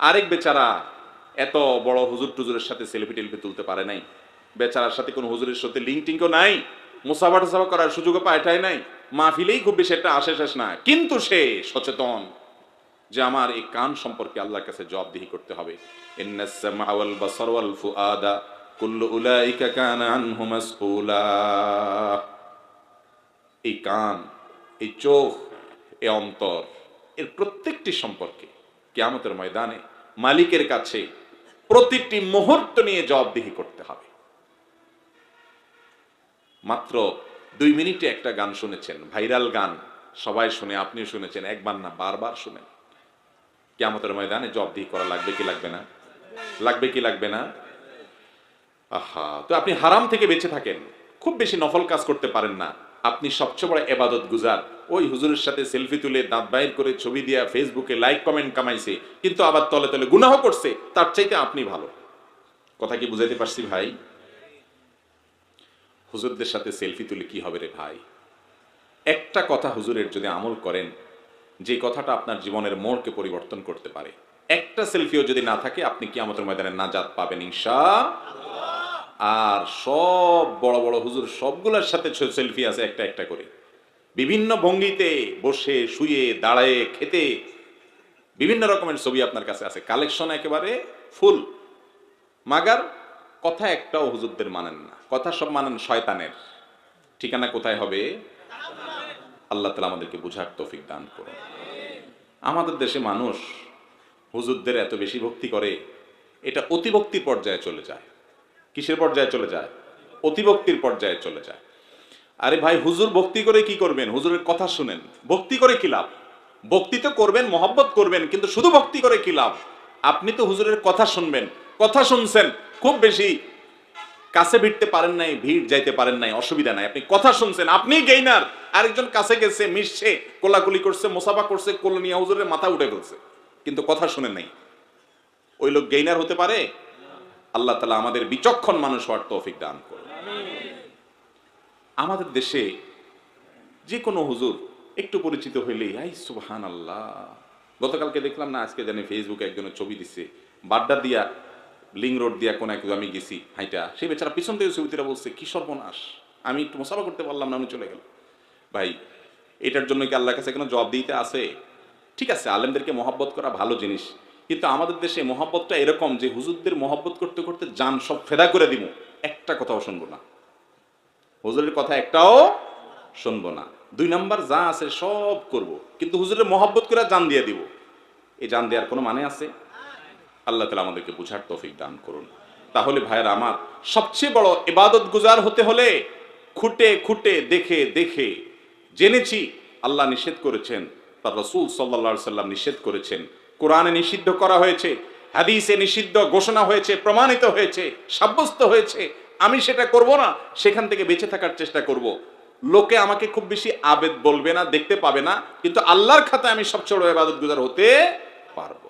আরেক বেচারা এত বড় হুজুর টুজুরের সাথে সেলফি টেলফি তুলতে পারে নাই। বেচারার সাথে কোনো হুজুরের সাথে লিঙ্ক টিঙ্কও নাই, মুসাফা টাসাফা করার সুযোগও পায়টাই নাই, মাহফিলেই খুব বেশি একটা আসে শেষ না। কিন্তু সে সচেতন যে আমার এই কান সম্পর্কে আল্লাহর কাছে জবাবদিহি করতে হবে। এই কান, এই চোখ, এই অন্তর, এর প্রত্যেকটি সম্পর্কে কিয়ামতের ময়দানে মালিকের কাছে প্রতিটি মুহূর্ত নিয়ে জবাবদিহি করতে হবে। মাত্র দুই মিনিটে একটা গান শুনেছেন, ভাইরাল গান। সবাই শুনে, আপনিও শুনেছেন, একবার না বারবার শুনেন। কেমতের ময়দানে জবাবদিহি করা লাগবে কি লাগবে না? লাগবে কি লাগবে না? আহা, তো আপনি হারাম থেকে বেঁচে থাকেন। খুব বেশি নফল কাজ করতে পারেন না। আপনি সবচেয়ে বড় এবাদত গুজার। ওই হুজুরের সাথে সেলফি তুলে দাঁত বাইর করে ছবি দিয়া ফেসবুকে লাইক কমেন্ট কামাইছে। কিন্তু আবার তলে তলে গুনাহ করছে, তার চাইতে আপনি ভালো। কথা কি বুঝাইতে পারছি ভাই? হুজুরদের সাথে সেলফি তুলে কি হবে রে ভাই? একটা কথা হুজুরের যদি আমল করেন, যে কথাটা আপনার জীবনের মোড়কে পরিবর্তন করতে পারে। একটা সেলফিও যদি না থাকে, আপনি কি আমাদের ময়দানে নাজাত পাবেন ইনশা আর সব বড় বড় হুজুর সবগুলোর সাথে সেলফি আছে একটা একটা করে। বিভিন্ন ভঙ্গিতে বসে, শুয়ে, দাঁড়ায়, খেতে বিভিন্ন রকমের ছবি আপনার কাছে আছে। কালেকশন একেবারে ফুল মাগার কথা একটাও হুজুরদের মানেন না। কথা সব মানেন শয়তানের। ঠিকানা কোথায় হবে? আল্লাহ তালা আমাদেরকে বুঝার তৌফিক দান করুন। আমাদের দেশে মানুষ হুজুরদের এত বেশি ভক্তি করে, এটা অতিভক্তির পর্যায়ে চলে যায়। কিসের পর্যায়ে চলে যায়? অতিভক্তির পর্যায়ে চলে যায়। আরে ভাই, হুজুর ভক্তি করে কি করবেন? হুজুরের কথা শুনেন। ভক্তি করে কি লাভ? ভক্তি তো করবেন, মহব্বত করবেন, কিন্তু শুধু ভক্তি করে কি লাভ? আপনি তো হুজুরের কথা শুনবেন। কথা শুনছেন, খুব বেশি কাছে ভিড়তে পারেন নাই, ভিড় যাইতে পারেন নাই, অসুবিধা নাই। আপনি কথা শুনছেন, আপনি গেইনার। আরেকজন কাছে গেছে, মিশছে, কোলাকুলি করছে, মোসাফা করছে কোলনিয়া হুজুরের মাথা উঠে ফেলছে। কিন্তু কথা শুনে নাই। ওই লোক গেইনার হতে পারে? আল্লাহ তালা আমাদের বিচক্ষণ মানুষ হওয়ার তৌফিক দান করুন। আমাদের দেশে যে কোনো হুজুর একটু পরিচিত হইলেই, আই সুবহান আল্লাহ গতকালকে দেখলাম না, আজকে জানি ফেসবুকে একজনের ছবি দিছে। বাড্ডা দিয়া, লিং রোড দিয়া কোন এক আমি গেছি, হাইটা। সেই বেচারা পিছন থেকে ছবিটিরা বলছে, কি সর্বনাশ। আমি একটু মশাবা করতে পারলাম না, উনি চলে গেল। ভাই, এটার জন্য কি আল্লাহর কাছে কোনো জবাব দিতে আছে? ঠিক আছে, আলেমদেরকে মহব্বত করা ভালো জিনিস। কিন্তু আমাদের দেশে মহব্বতটা এরকম যে হুজুরদের মহব্বত করতে করতে যান সব ফেদা করে দিব একটা কথাও শুনব না। হুজুরের কথা একটাও শুনব না। দুই নাম্বার যা আছে সব করব। কিন্তু হুজুরের মহব্বত করে জান দিয়ে দিব। এই জান দেওয়ার কোনো মানে আছে? আল্লাহ তালা আমাদেরকে বুঝার তৌফিক দান করুন। তাহলে ভাইয়ের আমার সবচেয়ে বড় ইবাদত গুজার হতে হলে খুঁটে খুঁটে দেখে দেখে জেনেছি আল্লাহ নিষেধ করেছেন, তার রসুল সাল্লা সাল্লাম নিষেধ করেছেন। কোরআনে নিষিদ্ধ করা হয়েছে, হাদিসে নিষিদ্ধ ঘোষণা হয়েছে, প্রমাণিত হয়েছে, সাব্যস্ত হয়েছে, আমি সেটা করব না, সেখান থেকে বেঁচে থাকার চেষ্টা করব। লোকে আমাকে খুব বেশি আবেদ বলবে না, দেখতে পাবে না, কিন্তু আল্লাহর খাতায় আমি সবচেয়ে বড় এবাদত গুজার হতে পারব।